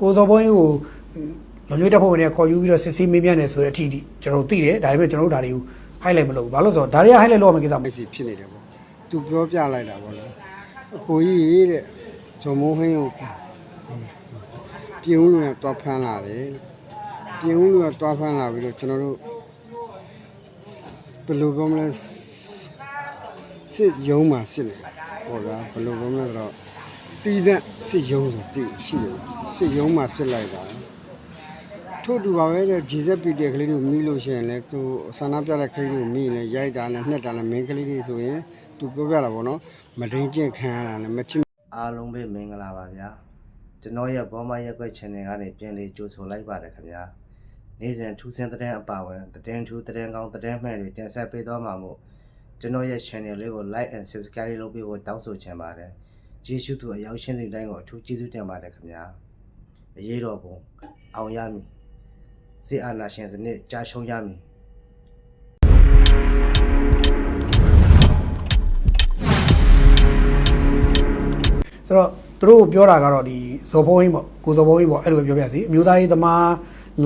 ကိုစော်ဘုန်းကြီးကိုလုံခြုံရေးတပ်ဖွဲ့ဝင်တွေခေါ်ယူပြီးတော့စစ်ဆေးမေးမြန်းနေဆိုတဲ့အထိထိကျွန်တော်တို့သိတယ်ဒါပေမဲ့ကျွန်တော်တို့ဒါတွေကို highlight မလုပ်ဘူးဘာလို့လဲဆိုတော့ဒါတွေက highlight လုပ်ရမယ့်ကိစ္စမဟုတ်မိုက်စီဖြစ်နေတယ်ပေါ့သူပြောပြလိုက်တာပေါ့နော်အကိုကြီးတဲ့ဇုံမိုးဟင်းကိုပြင်ဦးလူကတွားဖမ်းလာတယ်ပြင်ဦးလူကတွားဖမ်းလာပြီးတော့ကျွန်တော်တို့ဘယ်လိုပြောမလဲစစ်ယုံမှာစစ်နေပေါ့ဗျာဘယ်လိုပြောမလဲဆိုတော့ တီးတဲ့စစ်ယုံဆိုတီးရှိတယ်စစ်ယုံမှာစစ်လိုက်တာထို့တူပါပဲတဲ့ဂျီဇက်ပီတဲ့ကလေးတို့မိလို့ရှိရင်လည်းသူဆန္ဒပြတဲ့ကလေးတို့မိရင်လည်းရိုက်တာနဲ့နှက်တာနဲ့မင်းကလေးတွေဆိုရင်သူပြောပြတာပေါ့နော်မဒိန်ကျင့်ခံရတာနဲ့မချစ်အားလုံးပဲမင်္ဂလာပါဗျာကျွန်တော်ရဲ့ဘောမရက်ွက် channel ကနေပြန်လေးကြိုဆိုလိုက်ပါတယ်ခင်ဗျာနေ့စဉ်ထူးဆန်းတဲ့အပါဝင်သတင်းထူးသတင်းကောင်းသတင်းမှန်တွေတင်ဆက်ပေးသွားမှာမို့ကျွန်တော်ရဲ့ channel လေးကို like and subscribe လုပ်ပေးဖို့တောင်းဆိုချင်ပါတယ် ကျေးဇူးသူအရောက်ရှင်းတဲ့တိုင်းကိုအထူးကျေးဇူးတင်ပါတယ်ခင်ဗျာအရေးတော်ပုံအောင်ရမည်စစ်အာဏာရှင်စနစ်ကြာရှုံးရမည်ဆိုတော့သူတို့ပြောတာကတော့ဒီဇော်ဘုန်းကြီးပေါ့ကိုဇော်ဘုန်းကြီးပေါ့အဲ့လိုပဲပြောပြစီအမျိုးသားရေးသမား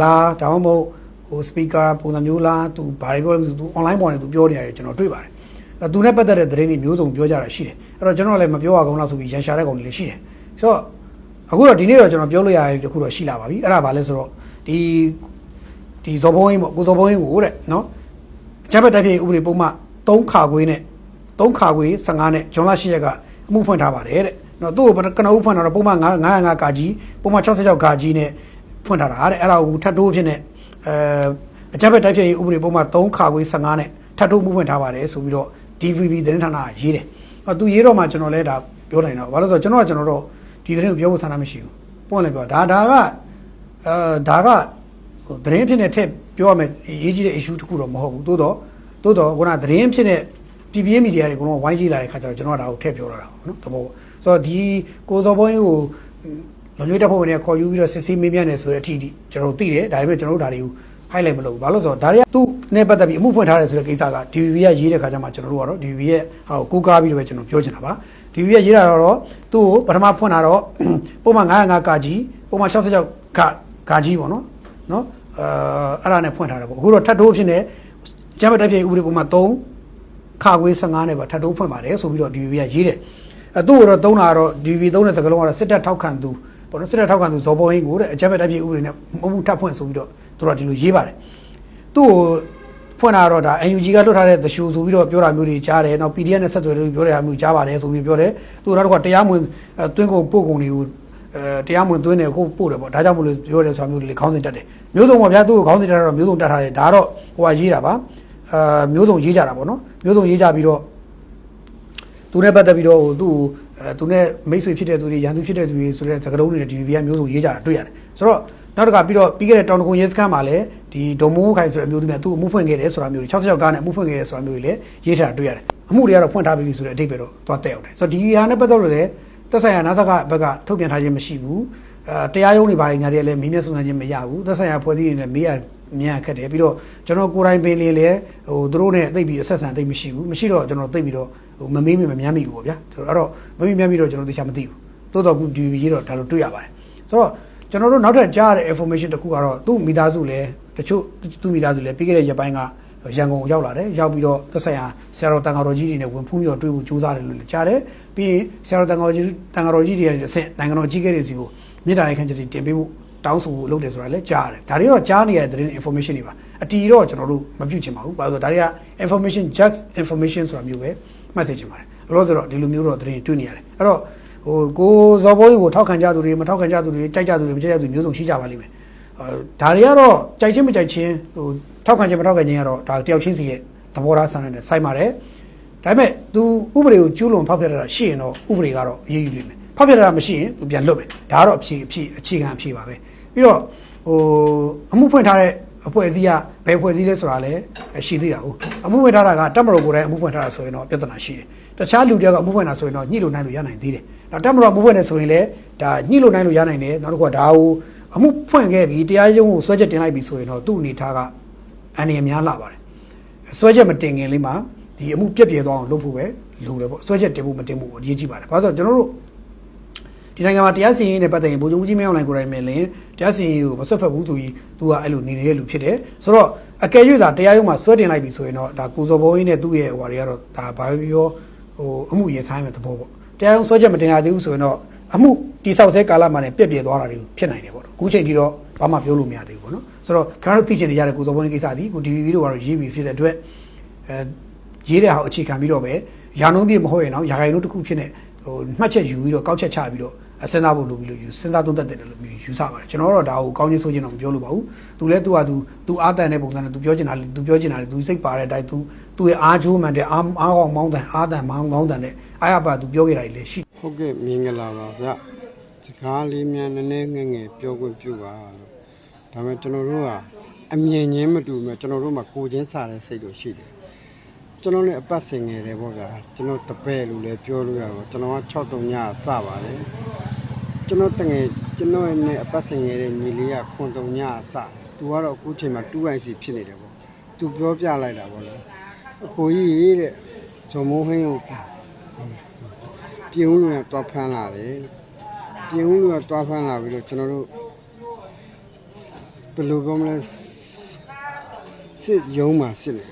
လားဒါမှမဟုတ်ဟိုစပီကာပုံစံမျိုးလားသူဘာတွေပြောလဲသူ online ပေါ်နေသူပြောနေရတယ်ကျွန်တော်တွေ့ပါတယ် အဲသူနဲ့ပတ်သက်တဲ့သတင်းတွေမျိုးစုံပြောကြတာရှိတယ်အဲ့တော့ကျွန်တော်လည်းမပြောရကောင်းလားဆိုပြီးရန်ရှာတဲ့ကောင်တွေလည်းရှိတယ်ဆိုတော့အခုတော့ဒီနေ့တော့ကျွန်တော်ပြောလို့ရတယ်တခုတော့ရှိလာပါပြီအဲ့ဒါဘာလဲဆိုတော့ဒီဒီဇော်ဘုန်းကြီးပေါ့ကိုဇော်ဘုန်းကြီးကိုတဲ့နော်အချက်ဘက်တိုက်ပြေဥပဒေပုံမှ3ခါခွေးနဲ့3ခါခွေး15နဲ့ဂျွန်လ8ရက်ကအမှုဖွင့်ထားပါတယ်တဲ့နော်သူ့ကိုကနဦးဖွင့်တာတော့ပုံမှ905ကာကြီးပုံမှ66ကာကြီးနဲ့ဖွင့်ထားတာတဲ့အဲ့ဒါကိုထပ်တိုးဖြစ်နေအဲအချက်ဘက်တိုက်ပြေဥပဒေပုံမှ3ခါခွေး15နဲ့ထပ်တိုးမှုဖွင့်ထားပါတယ်ဆိုပြီးတော့ DVB သတင်းဌာနကရေးတယ်အဲ့သူရေးတော့မှကျွန်တော်လည်းဒါပြောနိုင်တော့ဘာလို့လဲဆိုတော့ကျွန်တော်ကကျွန်တော်တော့ဒီသတင်းကိုပြောဖို့ဆန္ဒမရှိဘူးပုံလည်းပြောဒါဒါကအဲဒါကဟိုသတင်းဖြစ်နေထက်ပြောရမယ်အရေးကြီးတဲ့ issue တခုတော့မဟုတ်ဘူးသို့တော့သို့တော့ခုနသတင်းဖြစ်နေပြည်ပြင်းမီဒီယာတွေကတော့ဝိုင်းကြည့်လာတဲ့ခါကျတော့ကျွန်တော်ကဒါကိုထည့်ပြောရတာပေါ့နော်တဘောဆိုတော့ဒီကိုစော်ဘုန်းကြီးကိုလုံခြုံရေးတပ်ဖွဲ့ဝင်တွေခေါ်ယူပြီးတော့စစ်ဆေးမေးမြန်းနေဆိုတဲ့အထိထိကျွန်တော်တို့သိတယ်ဒါပေမဲ့ကျွန်တော်တို့ဒါတွေကို highlight မလုပ်ဘူးဘာလို့လဲဆိုတော့ဒါတွေကသူ့နဲ့ပတ်သက်ပြီးအမှုဖွင့်ထားတယ်ဆိုတဲ့ကိစ္စက DVB ကရေးတဲ့ခါကျမှကျွန်တော်တို့ကတော့ DVB ရဲ့ဟာကိုကိုးကားပြီးတော့ပဲကျွန်တော်ပြောချင်တာပါ DVB ကရေးတာတော့သူ့ကိုပထမဖွင့်တာတော့ပုံမှန်905ကာကြီးပုံမှန်66ကကာကြီးပေါ့နော်နော်အဲအဲ့ဒါနဲ့ဖွင့်ထားတယ်ပေါ့အခုတော့ထပ်တိုးဖြစ်နေကျမ်းပတ်တိုက်ပြည့်ဥပဒေပုံမှန်3ခါခွေး15နဲ့ပါထပ်တိုးဖွင့်ပါတယ်ဆိုပြီးတော့ DVB ကရေးတယ်အဲသူ့ကိုတော့သုံးတာကတော့ DVB သုံးတဲ့စကားလုံးကတော့စစ်တပ်ထောက်ခံသူပေါ့နော်စစ်တပ်ထောက်ခံသူဇော်ပေါ်ဟင်းကိုတဲ့အကျမ်းပတ်တိုက်ပြည့်ဥပဒေနဲ့မဟုတ်ဘူးထပ်ဖွင့်ဆိုပြီးတော့ သူတို့ကဒီလိုရေးပါတယ်သူ့ကိုဖွင့်တာတော့ဒါ NUG ကလွတ်ထားတဲ့သရှူဆိုပြီးတော့ပြောတာမျိုးတွေကြားတယ်နောက် PDF နဲ့ဆက်သွယ်လို့ပြောတဲ့ဟာမျိုးကြားပါတယ်ဆိုပြီးပြောတယ်သူတို့ကတော့တရားမဝင်အဲတွင်းကုန်ပို့ကုန်တွေကိုအဲတရားမဝင်သွင်းတယ်ကိုပို့တယ်ပေါ့ဒါကြောင့်မလို့ပြောတယ်ဆိုတာမျိုးတွေလေခေါင်းစဉ်တက်တယ်မျိုးစုံပေါ့ဗျာသူ့ကိုခေါင်းစဉ်တက်တာတော့မျိုးစုံတက်ထားတယ်ဒါတော့ဟိုကရေးတာပါအာမျိုးစုံရေးကြတာပေါ့နော်မျိုးစုံရေးကြပြီးတော့သူနဲ့ပတ်သက်ပြီးတော့ဟိုသူ့ကိုအဲသူနဲ့မိတ်ဆွေဖြစ်တဲ့သူတွေရန်သူဖြစ်တဲ့သူတွေဆိုတဲ့သကတုံးတွေဒီ DVB ကမျိုးစုံရေးကြတာတွေ့ရတယ်ဆိုတော့ နောက်တစ်ခါပြီးတော့ပြီးခဲ့တဲ့တောင်တကုံရဲစခန်းမှာလည်းဒီဒုံမိုးခိုင်ဆိုတဲ့အမျိုးသမီးကသူ့အမှုဖွင့်ခဲ့တယ်ဆိုတာမျိုးတွေ66ကားနဲ့အမှုဖွင့်ခဲ့တယ်ဆိုတာမျိုးတွေလည်းရေးထားတာတွေ့ရတယ်အမှုတွေကတော့ဖွင့်ထားပြီးပြီဆိုတဲ့အတိတ်ပဲတော့သွားတက်ရောက်တယ်ဆိုတော့ဒီဟာနဲ့ပတ်သက်လို့လည်းသက်ဆိုင်ရာနာဆကဘက်ကထုတ်ပြန်ထားခြင်းမရှိဘူးအဲတရားရုံးတွေဘာတွေညာတွေလည်းမင်းမျက်စုံစမ်းခြင်းမရဘူးသက်ဆိုင်ရာဖွဲ့စည်းတွေလည်းမေးရမြန်ခက်တယ်ပြီးတော့ကျွန်တော်ကိုယ်တိုင်ပင်လင်းလည်းဟိုသူတို့နဲ့သိပ်ပြီးဆက်ဆံသိပ်မရှိဘူးမရှိတော့ကျွန်တော်သိပ်ပြီးတော့ဟိုမမေးမမြမ်းမိဘူးပေါ့ဗျာဆိုတော့အဲ့တော့မမေးမြမ်းမိတော့ကျွန်တော်သိချာမသိဘူးတိုးတော့ခုဒီရေးတော့ဒါလိုတွေ့ရပါတယ်ဆိုတော့ ကျွန်တော်တို့နောက်ထပ်ကြားရတဲ့ information တစ်ခုကတော့သူ့မိသားစုလည်းတချို့သူ့မိသားစုလည်းပြီးခဲ့တဲ့ရက်ပိုင်းကရန်ကုန်ရောက်လာတယ်ရောက်ပြီးတော့သက်ဆိုင်ရာဆရာတော်တန်ဃာတော်ကြီးတွေနဲ့ဝင်ဖူးပြီးတော့တွေ့ဖို့ကြိုးစားတယ်လို့လည်းကြားတယ်ပြီးရင်ဆရာတော်တန်ဃာတော်ကြီးတန်ဃာတော်ကြီးတွေရဲ့အဆင့်နိုင်ငံတော်ကြီးကဲတွေစီကိုမြေတားရခန့်ချက်တွေတင်ပေးဖို့တောင်းဆိုဖို့လုပ်တယ်ဆိုတာလည်းကြားရတယ်ဒါတွေတော့ကြားနေရတဲ့သတင်း information တွေပါအတီတော့ကျွန်တော်တို့မပြုတ်ချင်ပါဘူးဘာလို့လဲဆိုတော့ဒါတွေက information just information ဆိုတာမျိုးပဲမှတ်စေချင်ပါတယ်လောလောဆယ်တော့ဒီလိုမျိုးတော့သတင်းတွေ့နေရတယ်အဲ့တော့ ဟိုကိုဇော်ဘိုးကြီးကိုထောက်ခံကြသူတွေမထောက်ခံကြသူတွေကြိုက်ကြသူတွေမကြိုက်ကြသူတွေမျိုးစုံရှိကြပါလိမ့်မယ်အဲဒါတွေကတော့ကြိုက်ချင်းမကြိုက်ချင်းဟိုထောက်ခံခြင်းမထောက်ခံခြင်းကတော့ဒါတယောက်ချင်းစီရဲ့သဘောထားဆန္ဒနဲ့စိုက်ပါတယ်ဒါပေမဲ့ तू ဥပဒေကိုကျူးလွန်ဖောက်ဖျက်ရတာရှိရင်တော့ဥပဒေကတော့အရေးယူလိမ့်မယ်ဖောက်ဖျက်ရတာမရှိရင် तू ပြန်လွတ်မယ်ဒါကတော့အဖြေအဖြေအခြေခံအဖြေပါပဲပြီးတော့ဟိုအမှုဖွင့်ထားတဲ့ အဖွဲ့အစည်းကဘယ်အဖွဲ့အစည်းလဲဆိုတာလည်းရှိသေးတာဟုတ်အမှုဖွင့်ထားတာကတက်မတော်ကိုယ်တိုင်အမှုဖွင့်ထားတာဆိုရင်တော့ပြဿနာရှိတယ်တခြားလူတယောက်ကအမှုဖွင့်တာဆိုရင်တော့ညှိလို့နိုင်လို့ရနိုင်သေးတယ်နောက်တက်မတော်အမှုဖွင့်နေဆိုရင်လည်းဒါညှိလို့နိုင်လို့ရနိုင်တယ်နောက်တစ်ခုကဒါကိုအမှုဖွင့်ခဲ့ပြီးတရားရုံးကိုဆွဲချက်တင်လိုက်ပြီဆိုရင်တော့သူ့အနေထားကအန္တရာယ်များလာပါတယ်ဆွဲချက်မတင်ခင်လေးမှာဒီအမှုပြက်ပြဲသွားအောင်လုပ်ဖို့ပဲလိုတယ်ပေါ့ဆွဲချက်တင်ဖို့မတင်ဖို့အရေးကြီးပါတယ်ဘာလို့လဲဆိုတော့ကျွန်တော်တို့ ဒီနိုင်ငံမှာတရားစီရင်ရေးနဲ့ပတ်သက်ရင်ဗိုလ်ချုပ်ကြီးမင်းအောင်လှိုင်ကိုယ်တိုင်ပဲလင်းတရားစီရင်ရေးကိုမဆွတ်ဖက်ဘူးဆိုပြီးသူကအဲ့လိုနေနေတဲ့လူဖြစ်တယ်ဆိုတော့အကယ်၍သာတရားရုံးမှာဆွဲတင်လိုက်ပြီဆိုရင်တော့ဒါကိုစော်ဘုံကြီးနဲ့သူ့ရဲ့ဟိုဟာတွေကတော့ဒါဘာပဲပြောဟိုအမှုရင်ဆိုင်မဲ့သဘောပေါ့တရားရုံးဆွဲချက်မတင်ရသေးဘူးဆိုရင်တော့အမှုတိဆောက်ဆဲကာလမှာလည်းပြက်ပြဲသွားတာတွေဖြစ်နိုင်တယ်ပေါ့နော်အခုချိန်ထိတော့ဘာမှပြောလို့မရသေးဘူးပေါ့နော်ဆိုတော့ခင်ဗျားတို့သိချင်နေကြတဲ့ကိုစော်ဘုံကြီးကိစ္စဒီကို DVB တို့ကတော့ရေးပြီးဖြစ်တဲ့အတွက်အဲရေးတဲ့ဟာကိုအခြေခံပြီးတော့ပဲရာနှုန်းပြည့်မဟုတ်ရင်တော့ရာဂိုင်နှုန်းတစ်ခုဖြစ်နေ ဟိုမှတ်ချက်ယူပြီးတော့ကောက်ချက်ချပြီးတော့စဉ်းစားဖို့လိုပြီးလို့ယူစဉ်းစားသုံးသပ်တယ်လို့ယူဆပါတယ်ကျွန်တော်တို့တော့ဒါကိုကောင်းချင်းဆိုးချင်းတော့မပြောလို့ပါဘူးသူလည်းသူကသူသူအားတန်တဲ့ပုံစံနဲ့သူပြောချင်တာသူပြောချင်တာသူစိတ်ပါတဲ့အတိုင်းသူသူရဲ့အားချိုးမှန်တဲ့အားအားကောင်းမောင်းတန်အားတန်မောင်းမောင်းတန်တဲ့အားရပါသူပြောခဲ့တာတွေလည်းရှိဟုတ်ကဲ့မင်္ဂလာပါဗျစကားလေးများနည်းနည်းငယ်ငယ်ပြောခွင့်ပြုပါလို့ဒါပေမဲ့ကျွန်တော်တို့ကအမြင်ချင်းမတူမဲ့ကျွန်တော်တို့မှာကိုချင်းစားတဲ့စိတ်တို့ရှိတယ် ကျွန်တော်လည်းအပတ်စင်ငယ်တယ်ပေါ့ဗျာကျွန်တော်တပည့်လူလည်းပြောလို့ရတော့ကျွန်တော်က6တုံညစပါတယ်ကျွန်တော်တငယ်ကျွန်တော်ရဲ့နဲ့အပတ်စင်ငယ်တဲ့ညီလေးကခွန်တုံညစသူကတော့အခုချိန်မှာ 2IC ဖြစ်နေတယ်ပေါ့သူပြောပြလိုက်တာပေါ့လေအကိုကြီးတဲ့ဇော်မိုးဟင်းကိုပြင်ဦးလူကတွားဖမ်းလာတယ်ပြင်ဦးလူကတွားဖမ်းလာပြီးတော့ကျွန်တော်တို့ဘယ်လိုပြောမလဲစစ်ရုံးမှာစစ်နေ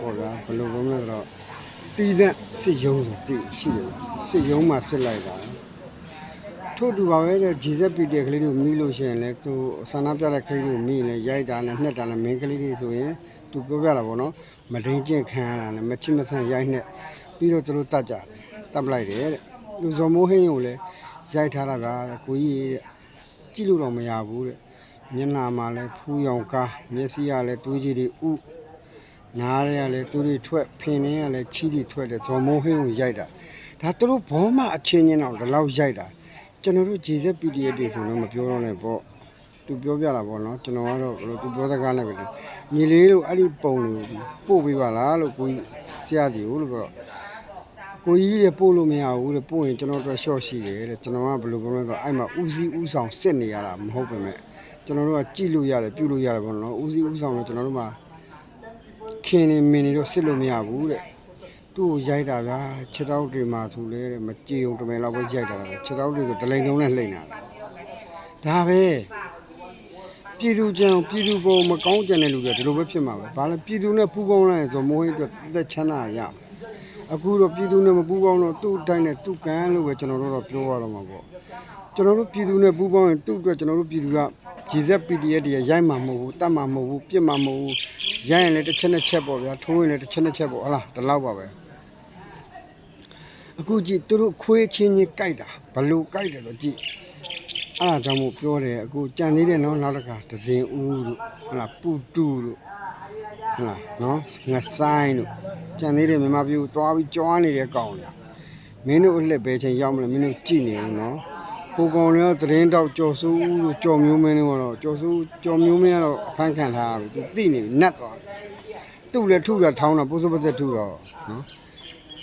ပေါ့ဗျာဘယ်လိုပြောမလဲဆိုတော့တီးတဲ့စစ်ရုံးဆိုတီးရှိတယ်စစ်ရုံးမှာစစ်လိုက်တာထို့တူပါပဲတဲ့ GZPD ကလေးတို့မိလို့ရှိရင်လည်းသူဆန္ဒပြတဲ့ကလေးတို့မိရင်လည်းရိုက်တာနဲ့နှက်တာနဲ့မင်းကလေးတွေဆိုရင်သူပြောပြတာပေါ့နော်မဒိန်ကျင့်ခံရတာနဲ့မချစ်မဆန့်ရိုက်နှက်ပြီးတော့သူတို့တတ်ကြတယ်တတ်ပလိုက်တယ်တဲ့လူဇော်မိုးဟင်းကိုလည်းရိုက်ထားတာကတဲ့ကိုကြီးတဲ့ကြည့်လို့တော့မရဘူးတဲ့မျက်နှာမှာလည်းဖူးရောင်ကားမျက်စိကလည်းတွေးကြည့်တွေဥ နားတွေကလည်းသူတွေထွက်ဖင်တွေကလည်းချီးတွေထွက်တယ်ဇော်မိုးဟင်းကိုရိုက်တာဒါသူတို့ဘောမအချင်းချင်းတော့ဒီလောက်ရိုက်တာကျွန်တော်တို့ GZ PDF တွေဆိုတော့မပြောတော့နဲ့ပေါ့သူပြောပြတာပေါ့နော်ကျွန်တော်ကတော့ဘယ်လိုသူပြောစကားနဲ့ပဲလေညီလေးတို့အဲ့ဒီပုံတွေကိုပို့ပေးပါလားလို့ကိုကြီးဆရာကြီးကိုလို့ပြောတော့ကိုကြီးတွေပို့လို့မရဘူးတဲ့ပို့ရင်ကျွန်တော်တို့ရှော့ရှိတယ်တဲ့ကျွန်တော်ကဘယ်လိုပြောလဲဆိုတော့အဲ့မှာဦးစီးဦးဆောင်စစ်နေရတာမဟုတ်ပါနဲ့ကျွန်တော်တို့ကကြည့်လို့ရတယ်ပြုလို့ရတယ်ပေါ့နော်ဦးစီးဦးဆောင်တော့ကျွန်တော်တို့မှာ ခင်နေမင်းနေတော့စစ်လို့မရဘူးတဲ့သူ့ကိုရိုက်တာဗျာခြေထောက်တွေမှာသူလဲတဲ့မကြည်ုံတမယ်လောက်ပဲရိုက်တာပဲခြေထောက်တွေကိုဒလိန်လုံးနဲ့လှိမ့်တာပဲဒါပဲပြည်သူကြံပြည်သူပုံမကောင်းကြတဲ့လူတွေဒီလိုပဲဖြစ်မှာပဲဘာလဲပြည်သူနဲ့ပူးပေါင်းလိုက်ရင်ဆိုမိုးဟင်းအတွက်အသက်ချမ်းသာရမယ်အခုတော့ပြည်သူနဲ့မပူးပေါင်းတော့သူ့အတိုင်းနဲ့သူ့ကံလို့ပဲကျွန်တော်တို့တော့ပြောရတော့မှာပေါ့ကျွန်တော်တို့ပြည်သူနဲ့ပူးပေါင်းရင်သူ့အတွက်ကျွန်တော်တို့ပြည်သူက GZ PDF တွေရိုက်မှာမဟုတ်ဘူးတတ်မှာမဟုတ်ဘူးပြစ်မှာမဟုတ်ဘူး ရိုက်ရင်လည်းတစ်ချက်နဲ့ချက်ပေါ့ဗျာထိုးရင်လည်းတစ်ချက်နဲ့ချက်ပေါ့ဟုတ်လားဒီလောက်ပါပဲအခုကြည့်သူတို့ခွေးချင်းချင်းကြိုက်တာဘလို့ကြိုက်တယ်တော့ကြည့်အဲ့ဒါကြောင့်မို့ပြောတယ်အခုကြံသေးတယ်နော်နောက်တစ်ခါဒဇင်ဦးတို့ဟုတ်လားပူတူတို့ဟုတ်လားနော်ငဆိုင်တို့ကြံသေးတယ်မြန်မာပြည်ကိုသွားပြီးကြွားနေတဲ့ကောင်လေမင်းတို့အလှက်ပဲချင်းရောက်မလဲမင်းတို့ကြည့်နေဦးနော် ဟိုကောင်တွေကသတင်းတောက်ကြော်စိုးဦးတို့ကြော်မျိုးမင်းတို့ကတော့ကြော်စိုးကြော်မျိုးမင်းကတော့အဖမ်းခံထားရပြီသူသိနေပြီနတ်သွားပြီသူ့လည်းထုတာထောင်းတာပုစပသက်ထုတော့နော်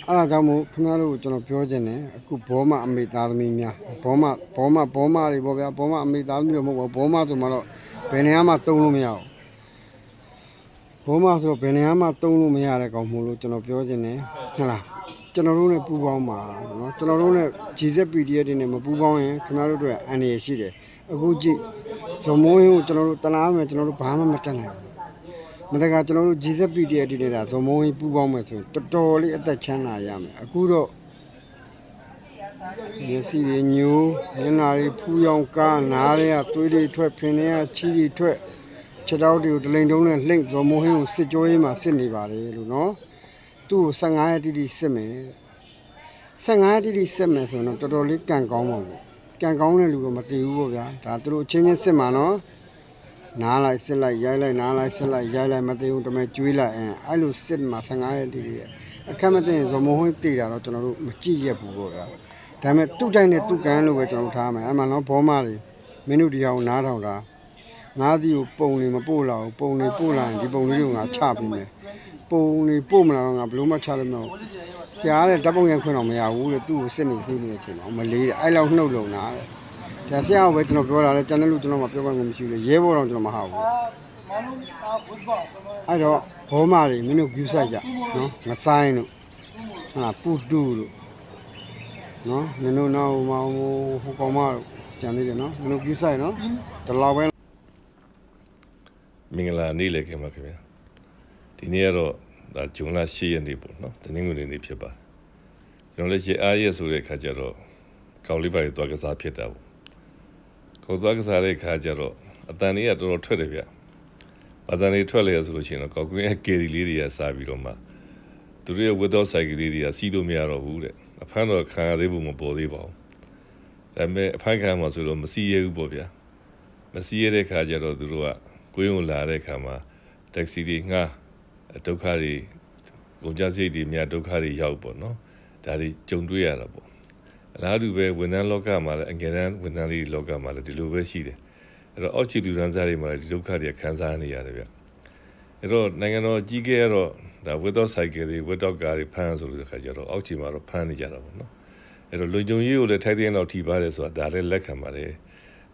အဲ့ဒါကြောင့်မို့ခင်ဗျားတို့ကိုကျွန်တော်ပြောချင်တယ်အခုဘောမအမေသားသမီးများဘောမဘောမဘောမတွေပေါ့ဗျာဘောမအမေသားသမီးတွေမဟုတ်ဘူးဘောမဆိုမှတော့ဘယ်နေရာမှတုံးလို့မရဘူးဘောမဆိုတော့ဘယ်နေရာမှတုံးလို့မရတဲ့ကောင်မို့လို့ကျွန်တော်ပြောချင်တယ်ဟုတ်လား ကျွန်တော်တို့နဲ့ပူးပေါင်းပါเนาะကျွန်တော်တို့နဲ့ GZ PDF တွေနဲ့မပူးပေါင်းရင်ခင်ဗျားတို့အတွက်အန္တရာယ်ရှိတယ်အခုကြည့်ဇမိုးရင်ကိုကျွန်တော်တို့တလားမယ်ကျွန်တော်တို့ဘာမှမတက်နိုင်ဘူးမတကကျွန်တော်တို့ GZ PDF တွေနေတာဇမိုးရင်ပူးပေါင်းမယ်ဆိုရင်တော်တော်လေးအသက်ချမ်းသာရမယ်အခုတော့မျက်စိတွေညိုးမျက်နှာတွေဖူးရောင်ကားနားတွေကသွေးတွေထွက်ဖင်တွေကချီတွေထွက် ခြေတော်တွေကိုဒလိန်တုံးနဲ့လှိမ့်ဇော်မိုးဟင်းကိုစစ်ကြောရေးမှာစစ်နေပါတယ်လို့နော် သူ့ကို15ရက်တိတိစစ်မယ်တဲ့15ရက်တိတိစစ်မယ်ဆိုတော့တော်တော်လေးကံကောင်းပါဘူးကံကောင်းတဲ့လူတော့မတည်ဘူးပေါ့ဗျာဒါသူတို့အချင်းချင်းစစ်မှာနော်နားလိုက်စစ်လိုက်ရိုက်လိုက်နားလိုက်စစ်လိုက်ရိုက်လိုက်မတည်ဘူးတမဲကျွေးလိုက်အဲအဲ့လိုစစ်မှာ15ရက်တိတိရဲ့အခက်မသိရင်ဇော်မိုးဟင်းတည်တာတော့ကျွန်တော်တို့မကြည့်ရဘူးပေါ့ဗျာဒါပေမဲ့သူ့တိုင်းနဲ့သူ့ကံလို့ပဲကျွန်တော်တို့ထားမယ်အဲ့မှာနော်ဘောမတွေမင်းတို့ဒီအောင်နားထောင်တာ ငါးစီကိုပုံနေမပို့လာဘူးပုံနေပို့လာရင်ဒီပုံလေးကိုငါချပေးမယ်ပုံနေပို့မလာတော့ငါဘလို့မှချလို့မရဘူးဆရာတဲ့ဓာတ်ပုံရခွင့်တော့မရဘူးတဲ့သူ့ကိုစစ်နေသေးနေချိန်မှာမလေးတဲ့အဲ့လောက်နှုတ်လုံတာတဲ့ဒါဆရာကပဲကျွန်တော်ပြောတာလေကျန်တဲ့လူကျွန်တော်မပြောခွင့်မရှိဘူးလေရဲဘော်တော့ကျွန်တော်မဟာဘူးအဲ့တော့ဘောမတွေမင်းတို့ view site ကြနော်ငဆိုင်တို့ဟာပူတူတို့နော်နင်တို့နောက်ဟိုမှာဟိုဟိုကောင်မကြံနေတယ်နော်နင်တို့ပြုဆိုင်နော်ဒီလောက်ပဲ မင်္ဂလာနေ့လည်းခင်ဗျာခင်ဗျာဒီနေ့ကတော့ဒါဂျွန်လ10ရက်နေ့ပေါ့နော်တနင်္ဂနွေနေ့ဖြစ်ပါတယ်ကျွန်တော်လည်းရှေ့အားရက်ဆိုတဲ့ခါကျတော့ကောက်လေးပါးသွားကစားဖြစ်တာပေါ့ကောက်သွားကစားတဲ့ခါကျတော့အတန်လေးကတော်တော်ထွက်တယ်ဗျအတန်လေးထွက်လေဆိုလို့ရှိရင်တော့ကောက်ကွင်းရဲ့ကယ်ရီလေးတွေကစားပြီးတော့မှသူတို့ရဲ့ without cycle လေးတွေကစီးလို့မရတော့ဘူးတဲ့အဖမ်းတော့ခံရသေးဘူးမပေါ်သေးပါဘူးဒါပေမဲ့အဖမ်းခံမှာဆိုတော့မစီးရဘူးပေါ့ဗျာမစီးရတဲ့ခါကျတော့သူတို့က ကိုင်းုံလာတဲ့ခါမှာတက္ကစီတွေငှားဒုက္ခတွေကုန်ကြစိတ်တွေများဒုက္ခတွေရောက်ပေါ့နော်ဒါတွေကြုံတွေ့ရတာပေါ့အလားတူပဲဝန်ထမ်းလောကမှာလည်းအငယ်တန်းဝန်ထမ်းလေးလောကမှာလည်းဒီလိုပဲရှိတယ်အဲ့တော့အောက်ခြေလူတန်းစားတွေမှာလည်းဒီဒုက္ခတွေခံစားနေရတယ်ဗျအဲ့တော့နိုင်ငံတော်ကြီးကဲကတော့ဒါဝက်တော့ဆိုင်ကယ်တွေဝက်တော့ကားတွေဖမ်းဆိုလို့တဲ့ခါကျတော့အောက်ခြေမှာတော့ဖမ်းနေကြတာပေါ့နော်အဲ့တော့လူကြုံရေးကိုလည်းထိုက်တဲ့လောက်ထိပါတယ်ဆိုတာဒါလည်းလက်ခံပါတယ်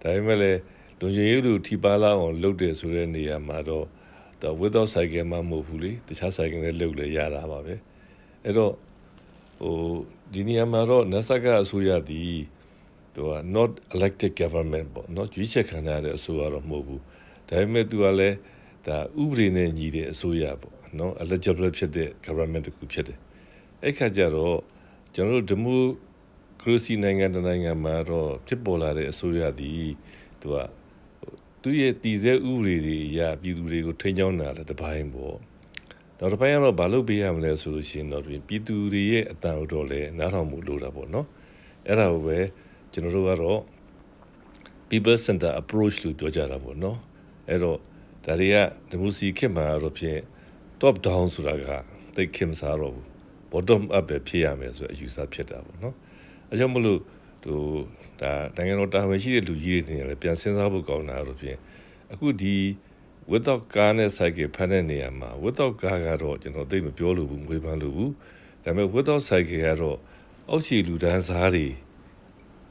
ဒါပေမဲ့လည်း လွန်ရေးလူထိပါလာအောင်လုပ်တယ်ဆိုတဲ့နေရာမှာတော့ဒါ without cycle မှမဟုတ်ဘူးလေတခြား cycle နဲ့လုပ်လဲရတာပါပဲအဲ့တော့ဟိုဒီနေရာမှာတော့ NASA ကအစိုးရသည်သူက not elected government ပေါ့နော်ရွေးချယ်ခံရတဲ့အစိုးရတော့မဟုတ်ဘူးဒါပေမဲ့သူကလည်းဒါဥပဒေနဲ့ညီတဲ့အစိုးရပေါ့နော် eligible ဖြစ်တဲ့ government တခုဖြစ်တယ်အဲ့ခါကျတော့ကျွန်တော်တို့ democracy နိုင်ငံတနိုင်ငံမှာတော့ဖြစ်ပေါ်လာတဲ့အစိုးရသည်သူက သူရဲ့တည်ဆဲဥပဒေတွေအရပြည်သူတွေကိုထိန်းချောင်းတာလည်းတစ်ပိုင်းပေါ့နောက်တစ်ပိုင်းကတော့ဘာလို့ပေးရမလဲဆိုလို့ရှိရင်တော့ပြည်သူတွေရဲ့အတန်တို့လည်းနားထောင်မှုလိုတာပေါ့နော်အဲ့ဒါကိုပဲကျွန်တော်တို့ကတော့ people center approach လို့ပြောကြတာပေါ့နော်အဲ့တော့ဒါတွေကဒီမိုစီခေတ်မှာတော့ဖြင့် top down ဆိုတာကသိခင်မစားတော့ဘူး bottom up ပဲဖြစ်ရမယ်ဆိုအယူဆဖြစ်တာပေါ့နော်အဲကြောင့်မလို့ဟို ဒါနိုင်ငံတော်တာဝန်ရှိတဲ့လူကြီးတွေနေလည်းပြန်စဉ်းစားဖို့ကောင်းတာတော့ဖြင့်အခုဒီ without car နဲ့ cycle ဖမ်းတဲ့နေရာမှာ without car ကတော့ကျွန်တော်သိမပြောလို့ဘူးငွေပန်းလို့ဘူးဒါပေမဲ့ without cycle ကတော့အောက်ခြေလူတန်းစားတွေ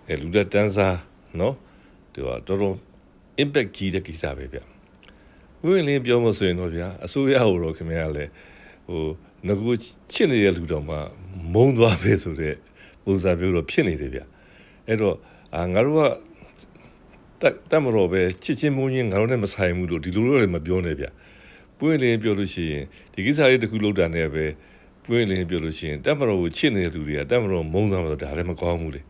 အဲလူတန်းစားเนาะဒီတော့တော်တော် impact ကြီးတဲ့ကိစ္စပဲဗျဝင်းလင်းပြောမဆိုရင်တော့ဗျာအစိုးရဟိုတော့ခင်ဗျားလည်းဟိုငကူချစ်နေတဲ့လူတော်မှမုံသွားပဲဆိုတော့ပုံစံမျိုးတော့ဖြစ်နေတယ်ဗျအဲ့တော့ အာငါတို့ကတက်တက်မတော်ပဲချစ်ချင်းမုန်းချင်းငါတို့နဲ့မဆိုင်ဘူးလို့ဒီလိုတော့လည်းမပြောနဲ့ဗျပွင့်လင်းပြောလို့ရှိရင်ဒီကိစ္စလေးတစ်ခုလောက်တာနဲ့ပဲပွင့်လင်းပြောလို့ရှိရင်တက်မတော်ကိုချစ်နေတဲ့လူတွေကတက်မတော်မုန်းသွားမှတော့ဒါလည်းမကောင်းဘူးလေ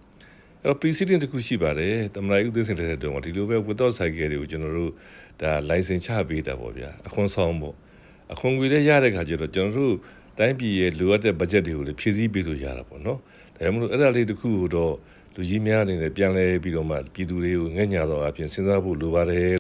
အဲ့တော့ precedent တစ်ခုရှိပါတယ်တမန်တော်ဥသိစင်လက်ထက်တုန်းကဒီလိုပဲ without cycle တွေကိုကျွန်တော်တို့ဒါ license ချပေးတာပေါ့ဗျာအခွန်ဆောင်ပေါ့အခွန်ငွေလည်းရတဲ့ခါကျတော့ကျွန်တော်တို့တိုင်းပြည်ရဲ့လိုအပ်တဲ့ budget တွေကိုလည်းဖြည့်ဆည်းပေးလို့ရတာပေါ့နော်ဒါမှမဟုတ်အဲ့ဒါလေးတစ်ခုကိုတော့ လူကြီးများအနေနဲ့ပြန်လဲပြီးတော့မှပြည်သူတွေကိုငဲ့ညာတော့အပြင်စဉ်းစားဖို့လိုပါတယ်